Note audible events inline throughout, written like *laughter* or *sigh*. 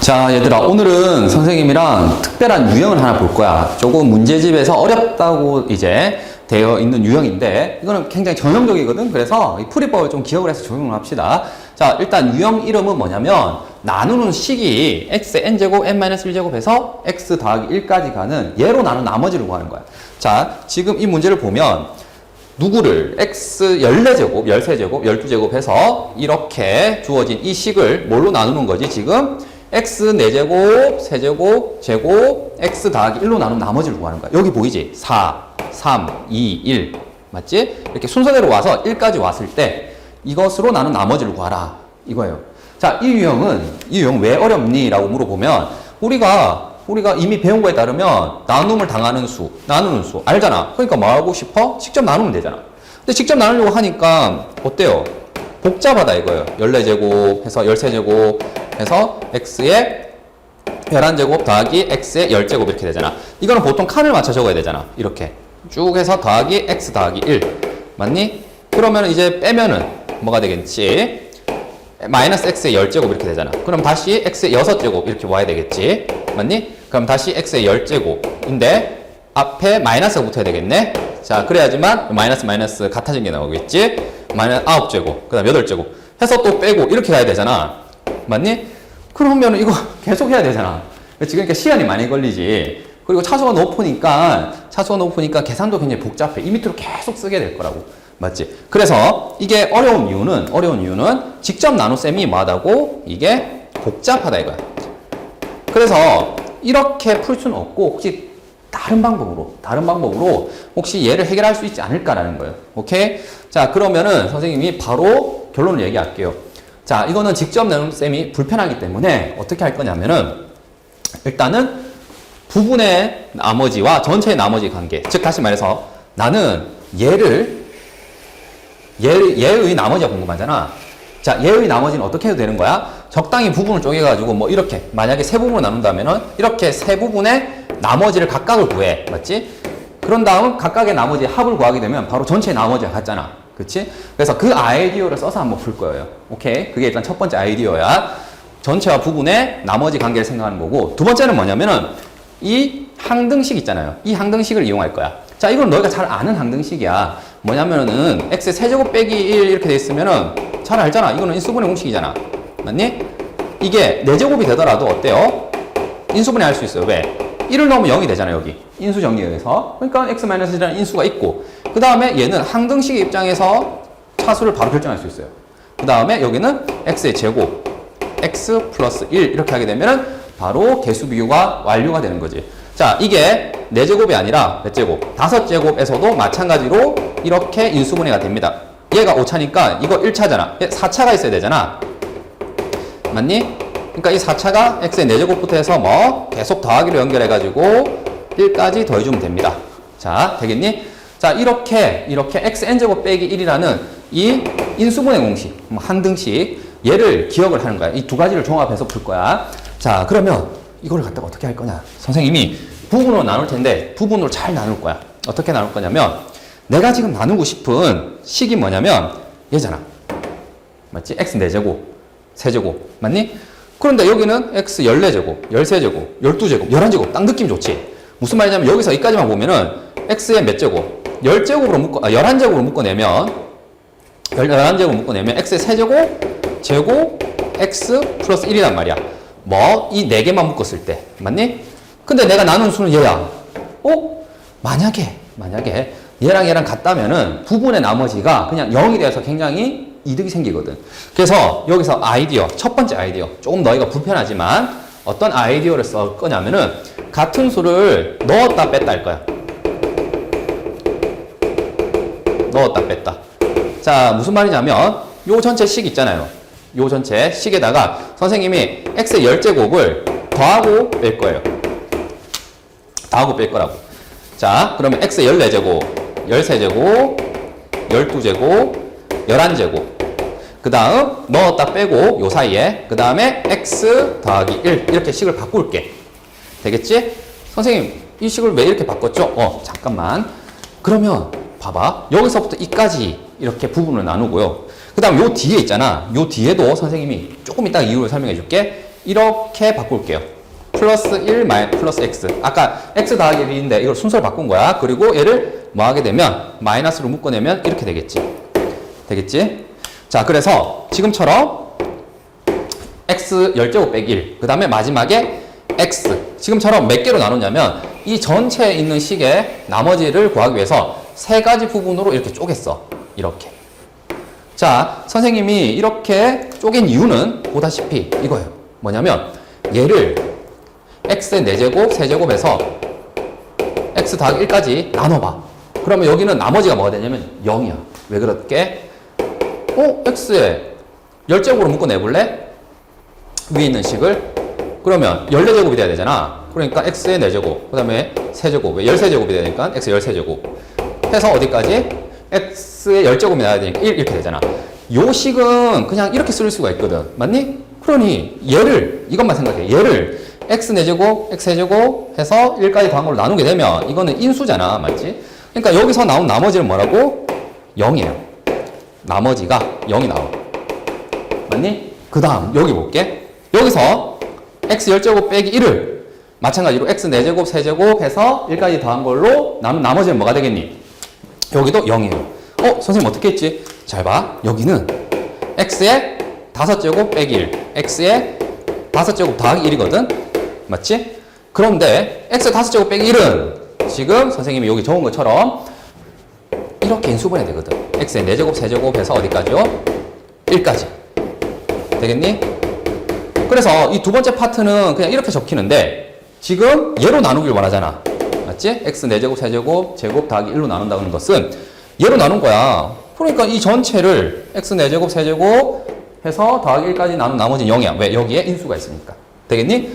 자, 얘들아, 오늘은 선생님이랑 특별한 유형을 하나 볼 거야. 조금 문제집에서 어렵다고 이제 되어 있는 유형인데, 이거는 굉장히 전형적이거든. 그래서 이 풀이법을 좀 기억을 해서 적용을 합시다. 자, 일단 유형 이름은 뭐냐면, 나누는 식이 x의 n제곱, n-1제곱에서 x 더하기 1까지 가는 얘로 나눈 나머지를 구하는 거야. 자, 지금 이 문제를 보면, 누구를 x 14제곱, 13제곱, 12제곱 해서 이렇게 주어진 이 식을 뭘로 나누는 거지, 지금? X 4제곱, 세제곱, 제곱, x 더하기 1로 나눈 나머지를 구하는 거야. 여기 보이지? 4, 3, 2, 1. 맞지? 이렇게 순서대로 와서 1까지 왔을 때 이것으로 나눈 나머지를 구하라. 이거예요. 자, 이 유형은, 이 유형 왜 어렵니? 라고 물어보면 우리가 우리가 이미 배운 거에 따르면 나눔을 당하는 수, 나누는 수 알잖아. 그러니까 뭐 하고 싶어? 직접 나누면 되잖아. 근데 직접 나누려고 하니까 어때요? 복잡하다 이거예요. 14제곱 해서 13제곱 해서 x의 11제곱 더하기 x의 10제곱 이렇게 되잖아. 이거는 보통 칸을 맞춰 적어야 되잖아. 이렇게. 쭉 해서 더하기 x 더하기 1. 맞니? 그러면 이제 빼면은 뭐가 되겠지? 마이너스 x의 10제곱 이렇게 되잖아. 그럼 다시 x의 6제곱 이렇게 와야 되겠지. 맞니? 그럼 다시 x의 10제곱인데 앞에 마이너스가 붙어야 되겠네. 자, 그래야지만 마이너스 마이너스 같아진 게 나오겠지. 마이너스 9제곱, 그 다음 8제곱 해서 또 빼고 이렇게 가야 되잖아. 맞니? 그러면 이거 계속 해야 되잖아. 지금 이렇게 시간이 많이 걸리지. 그리고 차수가 높으니까, 차수가 높으니까 계산도 굉장히 복잡해. 이 밑으로 계속 쓰게 될 거라고. 맞지? 그래서 이게 어려운 이유는, 어려운 이유는 직접 나눗셈이 뭐하다고? 이게 복잡하다 이거야. 그래서 이렇게 풀 수는 없고, 혹시 다른 방법으로, 다른 방법으로 혹시 얘를 해결할 수 있지 않을까라는 거예요. 오케이? 자, 그러면은 선생님이 바로 결론을 얘기할게요. 자, 이거는 직접 내는 셈이 불편하기 때문에 어떻게 할 거냐면은 일단은 부분의 나머지와 전체의 나머지 관계. 즉, 다시 말해서 나는 얘를, 얘, 얘의 나머지가 궁금하잖아. 자, 얘의 나머지는 어떻게 해도 되는 거야? 적당히 부분을 쪼개가지고 뭐 이렇게 만약에 세 부분으로 나눈다면은 이렇게 세 부분의 나머지를 각각을 구해. 맞지? 그런 다음 각각의 나머지 합을 구하게 되면 바로 전체 나머지가 같잖아. 그치? 그래서 그 아이디어를 써서 한번 풀 거예요. 오케이? 그게 일단 첫 번째 아이디어야. 전체와 부분의 나머지 관계를 생각하는 거고 두 번째는 뭐냐면은 이 항등식 있잖아요. 이 항등식을 이용할 거야. 자, 이건 너희가 잘 아는 항등식이야. 뭐냐면은 x 세제곱 빼기 1 이렇게 돼 있으면은 잘 알잖아. 이거는 인수분해 공식이잖아. 맞니? 이게 4제곱이 되더라도 어때요? 인수분해 할 수 있어요. 왜? 1을 넣으면 0이 되잖아, 여기. 인수 정리에 의해서. 그러니까 x-1이라는 인수가 있고. 그 다음에 얘는 항등식의 입장에서 차수를 바로 결정할 수 있어요. 그 다음에 여기는 x의 제곱, x 플러스 1 이렇게 하게 되면은 바로 개수 비교가 완료가 되는 거지. 자, 이게 4제곱이 아니라 몇 제곱? 5제곱에서도 마찬가지로 이렇게 인수분해가 됩니다. 얘가 5차니까 이거 1차잖아. 4차가 있어야 되잖아. 맞니? 그러니까 이 4차가 x의 4제곱부터 해서 뭐 계속 더하기로 연결해가지고 1까지 더해주면 됩니다. 자, 되겠니? 자, 이렇게, 이렇게 xn제곱 빼기 1이라는 이 인수분해 공식, 뭐 한등식, 얘를 기억을 하는 거야. 이 두 가지를 종합해서 풀 거야. 자, 그러면 이걸 갖다가 어떻게 할 거냐? 선생님이 부분으로 나눌 텐데, 부분으로 잘 나눌 거야. 어떻게 나눌 거냐면, 내가 지금 나누고 싶은 식이 뭐냐면, 얘잖아. 맞지? x 4제곱, 세제곱 맞니? 그런데 여기는 x 14제곱, 13제곱, 12제곱, 11제곱. 딱 느낌 좋지? 무슨 말이냐면 여기서 여기까지만 보면은 x의 몇 제곱? 10제곱으로 묶어, 아, 11제곱으로 묶어내면 11제곱 묶어내면 x의 세제곱, 제곱, x 플러스 1이란 말이야. 뭐, 이네 개만 묶었을 때. 맞니? 근데 내가 나눈 수는 얘야. 어? 만약에, 만약에 얘랑 얘랑 같다면은 부분의 나머지가 그냥 0이 되어서 굉장히 이득이 생기거든. 그래서 여기서 아이디어, 첫 번째 아이디어. 조금 너희가 불편하지만 어떤 아이디어를 쓸 거냐면은 같은 수를 넣었다 뺐다 할 거야. 넣었다 뺐다. 자, 무슨 말이냐면 요 전체 식 있잖아요. 요 전체 식에다가 선생님이 x의 10제곱을 더하고 뺄 거예요. 더하고 뺄 거라고. 자, 그러면 x의 14제곱, 13제곱, 12제곱, 11제곱. 그 다음 넣었다 빼고 요 사이에 그 다음에 x 더하기 1 이렇게 식을 바꿀게. 되겠지? 선생님 이 식을 왜 이렇게 바꿨죠? 어 잠깐만. 그러면 봐봐 여기서부터 이까지 이렇게 부분을 나누고요. 그 다음 요 뒤에 있잖아. 요 뒤에도 선생님이 조금 이따 이유를 설명해 줄게. 이렇게 바꿀게요. 플러스 1 마이 플러스 x. 아까 x 더하기 1인데 이걸 순서를 바꾼 거야. 그리고 얘를 뭐 하게 되면 마이너스로 묶어내면 이렇게 되겠지. 되겠지? 자, 그래서 지금처럼 x 10제 곱 빼기 1. 그 다음에 마지막에 x. 지금처럼 몇 개로 나누냐면 이 전체에 있는 식의 나머지를 구하기 위해서 세 가지 부분으로 이렇게 쪼갰어. 이렇게. 자, 선생님이 이렇게 쪼갠 이유는 보다시피 이거예요. 뭐냐면 얘를 x의 4제곱, 세제곱에서 x 더하기 1까지 나눠봐. 그러면 여기는 나머지가 뭐가 되냐면 0이야. 왜 그렇게? 어? x에 10제곱으로 묶어내볼래? 위에 있는 식을 그러면 14제곱이 돼야 되잖아. 그러니까 x의 4제곱, 그 다음에 세제곱, 13제곱이 돼야 되니까 x 13제곱 해서 어디까지? x의 10제곱이 나야 되니까 1 이렇게 되잖아. 요 식은 그냥 이렇게 쓸 수가 있거든. 맞니? 그러니 얘를 이것만 생각해. 얘를 x 4제곱, x 세제곱 해서 1까지 더한 걸로 나누게 되면 이거는 인수잖아. 맞지? 그러니까 여기서 나온 나머지는 뭐라고? 0이에요. 나머지가 0이 나와. 맞니? 그 다음 여기 볼게. 여기서 x 10제곱 빼기 1을 마찬가지로 x 4제곱, 세제곱 해서 1까지 더한 걸로 남은 나머지는 뭐가 되겠니? 여기도 0이에요. 어? 선생님 어떻게 했지? 잘 봐. 여기는 x의 5제곱 빼기 1, x의 5제곱 더하기 1이거든? 맞지? 그런데 x 5제곱 빼기 1은 지금 선생님이 여기 적은 것처럼 이렇게 인수분해 되거든. x의 4제곱, 세제곱 해서 어디까지요? 1까지. 되겠니? 그래서 이 두 번째 파트는 그냥 이렇게 적히는데 지금 얘로 나누길 원하잖아. 맞지? x 4제곱, 세제곱, 제곱 더하기 1로 나눈다는 것은 얘로 나눈 거야. 그러니까 이 전체를 x 4제곱, 세제곱 해서 더하기 1까지 나눈 나머지는 0이야. 왜? 여기에 인수가 있으니까. 되겠니?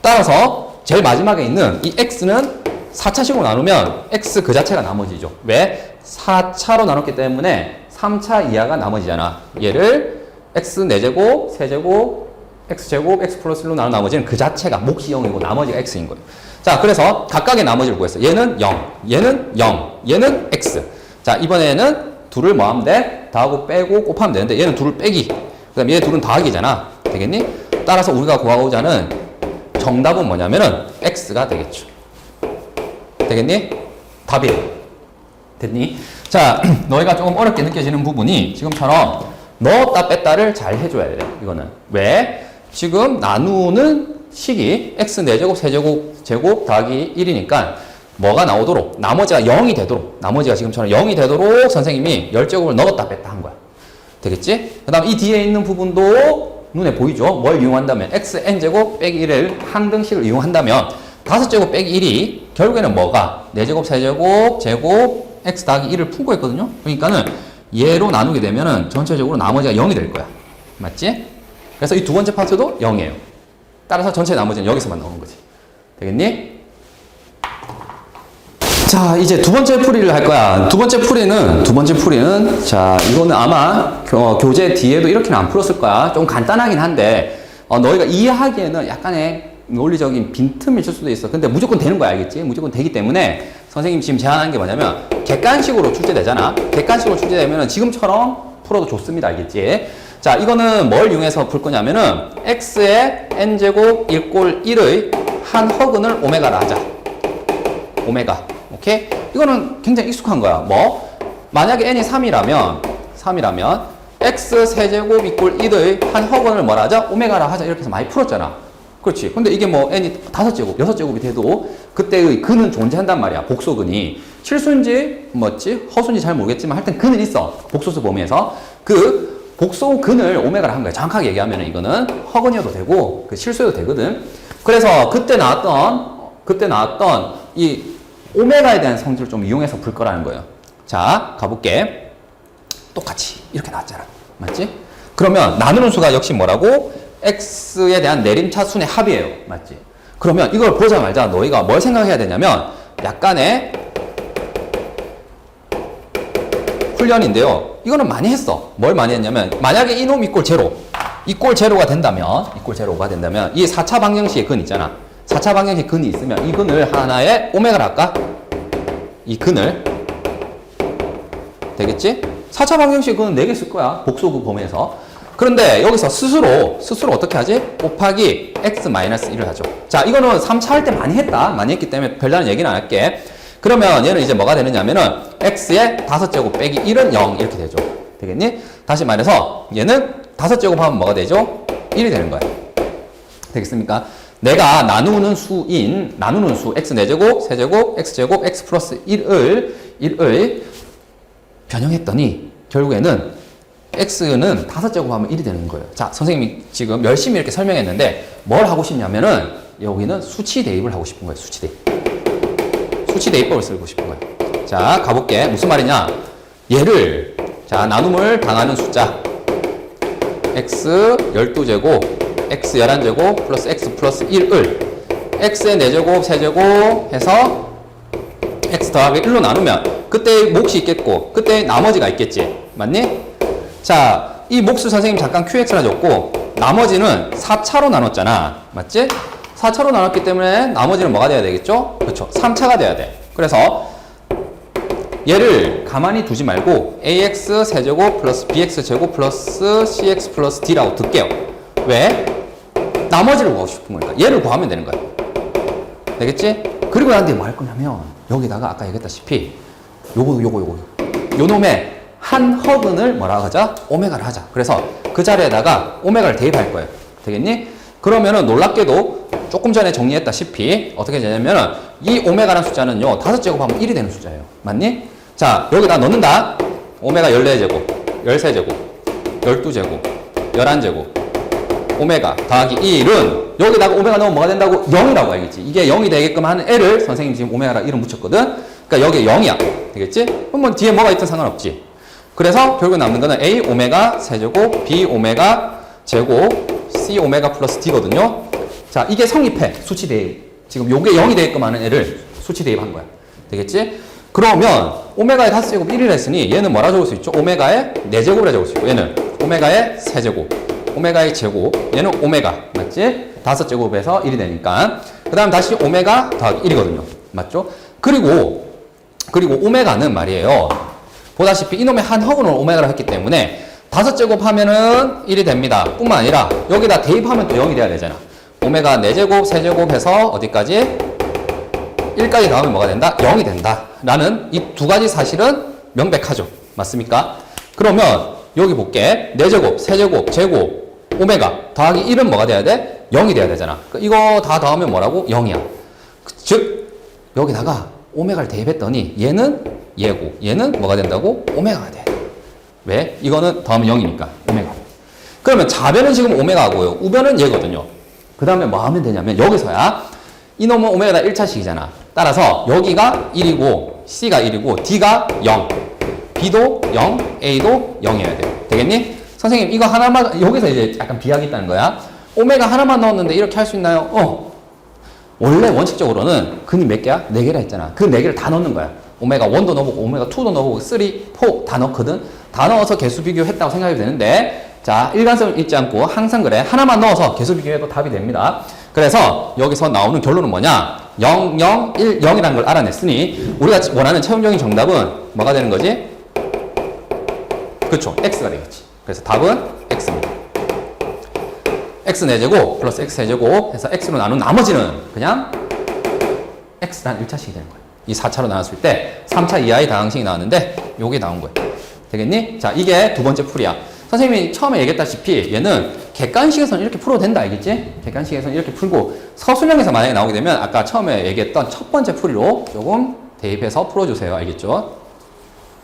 따라서 제일 마지막에 있는 이 x는 4차식으로 나누면 x 그 자체가 나머지죠. 왜? 4차로 나눴기 때문에 3차 이하가 나머지잖아. 얘를 x 4제곱, 세제곱, x제곱, x 플러스 1로 나눈 나머지는 그 자체가 몫이 0이고 나머지가 x인 거예요. 자, 그래서 각각의 나머지를 구했어. 얘는 0, 얘는 0, 얘는 x. 자, 이번에는 둘을 뭐 하면 돼? 더하고 빼고 곱하면 되는데 얘는 둘을 빼기. 그 다음에 얘 둘은 더하기잖아. 되겠니? 따라서 우리가 구하고자 하는 정답은 뭐냐면은 x가 되겠죠. 되겠니? 답이 됐니? 자, *clears throat* 너희가 조금 어렵게 느껴지는 부분이 지금처럼 넣었다 뺐다를 잘 해줘야 돼. 이거는 왜? 지금 나누는 식이 x 4제곱, 세제곱, 제곱 더하기 1이니까 뭐가 나오도록 나머지가 0이 되도록 나머지가 지금처럼 0이 되도록 선생님이 10제곱을 넣었다 뺐다 한 거야. 되겠지? 그 다음 이 뒤에 있는 부분도 눈에 보이죠? 뭘 이용한다면 x n제곱 빼기 1을 한 등식을 이용한다면 5제곱 빼기 1이 결국에는 뭐가 4제곱, 세제곱, 제곱, x 더하기 1을 품고 있거든요? 그러니까는 얘로 나누게 되면은 전체적으로 나머지가 0이 될 거야. 맞지? 그래서 이 두 번째 파트도 0이에요. 따라서 전체 나머지는 여기서만 나오는 거지. 되겠니? 자, 이제 두 번째 풀이를 할 거야. 두 번째 풀이는, 두 번째 풀이는, 자, 이거는 아마 교, 교재 뒤에도 이렇게는 안 풀었을 거야. 좀 간단하긴 한데, 어, 너희가 이해하기에는 약간의 논리적인 빈틈이 있을 수도 있어. 근데 무조건 되는 거야, 알겠지? 무조건 되기 때문에 선생님 지금 제안하는 게 뭐냐면, 객관식으로 출제되잖아. 객관식으로 출제되면 지금처럼 풀어도 좋습니다, 알겠지? 자, 이거는 뭘 이용해서 풀 거냐면은, x의 n제곱 1꼴 1의 한 허근을 오메가로 하자. 오메가. 오케이? 이거는 굉장히 익숙한 거야. 뭐? 만약에 n이 3이라면, 3이라면, x 세제곱 이꼴 1의 한 허근을 뭐라 하자? 오메가라 하자. 이렇게 해서 많이 풀었잖아. 그렇지. 근데 이게 뭐 n이 5제곱, 6제곱이 돼도 그때의 근은 존재한단 말이야. 복소근이. 실수인지, 뭐지? 허수인지 잘 모르겠지만 하여튼 근은 있어. 복소수 범위에서. 그 복소 근을 오메가라 한 거야. 정확하게 얘기하면 이거는 허근이어도 되고, 그 실수여도 되거든. 그래서 그때 나왔던, 그때 나왔던 이 오메가에 대한 성질을 좀 이용해서 풀 거라는 거예요. 자, 가볼게. 똑같이 이렇게 나왔잖아. 맞지? 그러면 나누는 수가 역시 뭐라고? X에 대한 내림차순의 합이에요. 맞지? 그러면 이걸 보자마자 너희가 뭘 생각해야 되냐면 약간의 훈련인데요. 이거는 많이 했어. 뭘 많이 했냐면 만약에 이놈 이꼴 제로 이꼴 제로가 된다면 이꼴 제로가 된다면 이 4차 방정식의 근 있잖아. 4차 방정식 근이 있으면 이 근을 하나의 오메가를 할까? 이 근을 되겠지? 4차 방정식 근은 4개 쓸 거야. 복소구 범위에서. 그런데 여기서 스스로, 스스로 어떻게 하지? 곱하기 x 마이너스 1을 하죠. 자, 이거는 3차 할 때 많이 했다. 많이 했기 때문에 별다른 얘기는 안 할게. 그러면 얘는 이제 뭐가 되느냐면은 x의 5제곱 빼기 1은 0 이렇게 되죠. 되겠니? 다시 말해서 얘는 5제곱 하면 뭐가 되죠? 1이 되는 거야. 되겠습니까? 내가 나누는 수인, 나누는 수, x 4제곱, 세제곱, x제곱, x 플러스 1을, 1을 변형했더니 결국에는 x는 5제곱 하면 1이 되는 거예요. 자, 선생님이 지금 열심히 이렇게 설명했는데 뭘 하고 싶냐면은 여기는 수치 대입을 하고 싶은 거예요. 수치 대입. 수치 대입법을 쓰고 싶은 거예요. 자, 가볼게. 무슨 말이냐? 얘를, 자, 나눔을 당하는 숫자. x 12제곱, x 11제곱, 플러스 x 플러스 1을 x의 4제곱, 세제곱 해서 x 더하기 1로 나누면 그때 몫이 있겠고, 그때 나머지가 있겠지. 맞니? 자, 이 몫을 선생님 잠깐 qx라 줬고, 나머지는 4차로 나눴잖아. 맞지? 4차로 나눴기 때문에 나머지는 뭐가 돼야 되겠죠? 그렇죠. 3차가 돼야 돼. 그래서 얘를 가만히 두지 말고 ax 세제곱 플러스 bx 제곱 플러스 cx 플러스 d라고 듣게요. 왜? 나머지를 구하고 싶은 거니까. 얘를 구하면 되는 거야. 되겠지? 그리고 나한테 뭐 할 거냐면 여기다가 아까 얘기했다시피 요거 요거 요거 요 놈의 한 허근을 뭐라 하자? 오메가를 하자. 그래서 그 자리에다가 오메가를 대입할 거예요. 되겠니? 그러면은 놀랍게도 조금 전에 정리했다시피 어떻게 되냐면은 이 오메가라는 숫자는요 다섯 제곱하면 1이 되는 숫자예요. 맞니? 자 여기다 넣는다. 오메가 14제곱, 13제곱, 12제곱, 11제곱, 오메가 더하기 1은 여기다가 오메가 넣으면 뭐가 된다고? 0이라고 알겠지? 이게 0이 되게끔 하는 애를 선생님 지금 오메가라 이름 붙였거든? 그러니까 여기 0이야. 되겠지? 그럼 뭐 뒤에 뭐가 있든 상관없지. 그래서 결국 남는 거는 A 오메가 세제곱, B 오메가 제곱, C 오메가 플러스 D거든요. 자, 이게 성립해. 수치 대입. 지금 요게 0이 되게끔 하는 애를 수치 대입한 거야. 되겠지? 그러면 오메가의 5제곱 1을 했으니 얘는 뭐라 적을 수 있죠? 오메가의 4제곱이라 적을 수 있고 얘는 오메가의 세제곱. 오메가의 제곱, 얘는 오메가, 맞지? 다섯 제곱에서 1이 되니까. 그 다음 다시 오메가 더하기 1이거든요. 맞죠? 그리고, 그리고 오메가는 말이에요. 보다시피 이놈의 한 허근을 오메가로 했기 때문에 다섯 제곱 하면은 1이 됩니다. 뿐만 아니라 여기다 대입하면 또 0이 돼야 되잖아. 오메가 4제곱, 세제곱 해서 어디까지? 1까지 나오면 뭐가 된다? 0이 된다. 라는 이 두 가지 사실은 명백하죠. 맞습니까? 그러면 여기 볼게. 4제곱, 세제곱, 제곱, 오메가 더하기 1은 뭐가 돼야 돼? 0이 돼야 되잖아. 그 이거 다 더하면 뭐라고? 0이야. 즉 여기다가 오메가를 대입했더니 얘는 얘고 얘는 뭐가 된다고? 오메가가 돼. 왜? 이거는 더하면 0이니까 오메가. 그러면 좌변은 지금 오메가고요. 우변은 얘거든요. 그 다음에 뭐 하면 되냐면 여기서야 이놈은 오메가다 1차식이잖아. 따라서 여기가 1이고 C가 1이고 D가 0. B도 0, A도 0이어야 돼. 되겠니? 선생님 이거 하나만 여기서 이제 약간 비약이 있다는 거야. 오메가 하나만 넣었는데 이렇게 할 수 있나요? 어. 원래 원칙적으로는 근이 몇 개야? 네 개라 했잖아. 그 네 개를 다 넣는 거야. 오메가 1도 넣어보고 오메가 2도 넣어보고 3, 4다 넣거든. 다 넣어서 개수 비교했다고 생각이 되는데 자 일관성을 잊지 않고 항상 그래 하나만 넣어서 개수 비교해도 답이 됩니다. 그래서 여기서 나오는 결론은 뭐냐? 0, 0, 1, 0이라는 걸 알아냈으니 우리가 원하는 체험적인 정답은 뭐가 되는 거지? 그쵸 X가 되겠지. 그래서 답은 X입니다. X 4제곱 플러스 X 세제곱 해서 X로 나눈 나머지는 그냥 X란 1차식이 되는 거예요. 이 4차로 나눴을 때 3차 이하의 다항식이 나왔는데 요게 나온 거예요. 되겠니? 자, 이게 두 번째 풀이야. 선생님이 처음에 얘기했다시피 얘는 객관식에서는 이렇게 풀어도 된다, 알겠지? 객관식에서는 이렇게 풀고 서술형에서 만약에 나오게 되면 아까 처음에 얘기했던 첫 번째 풀이로 조금 대입해서 풀어주세요. 알겠죠?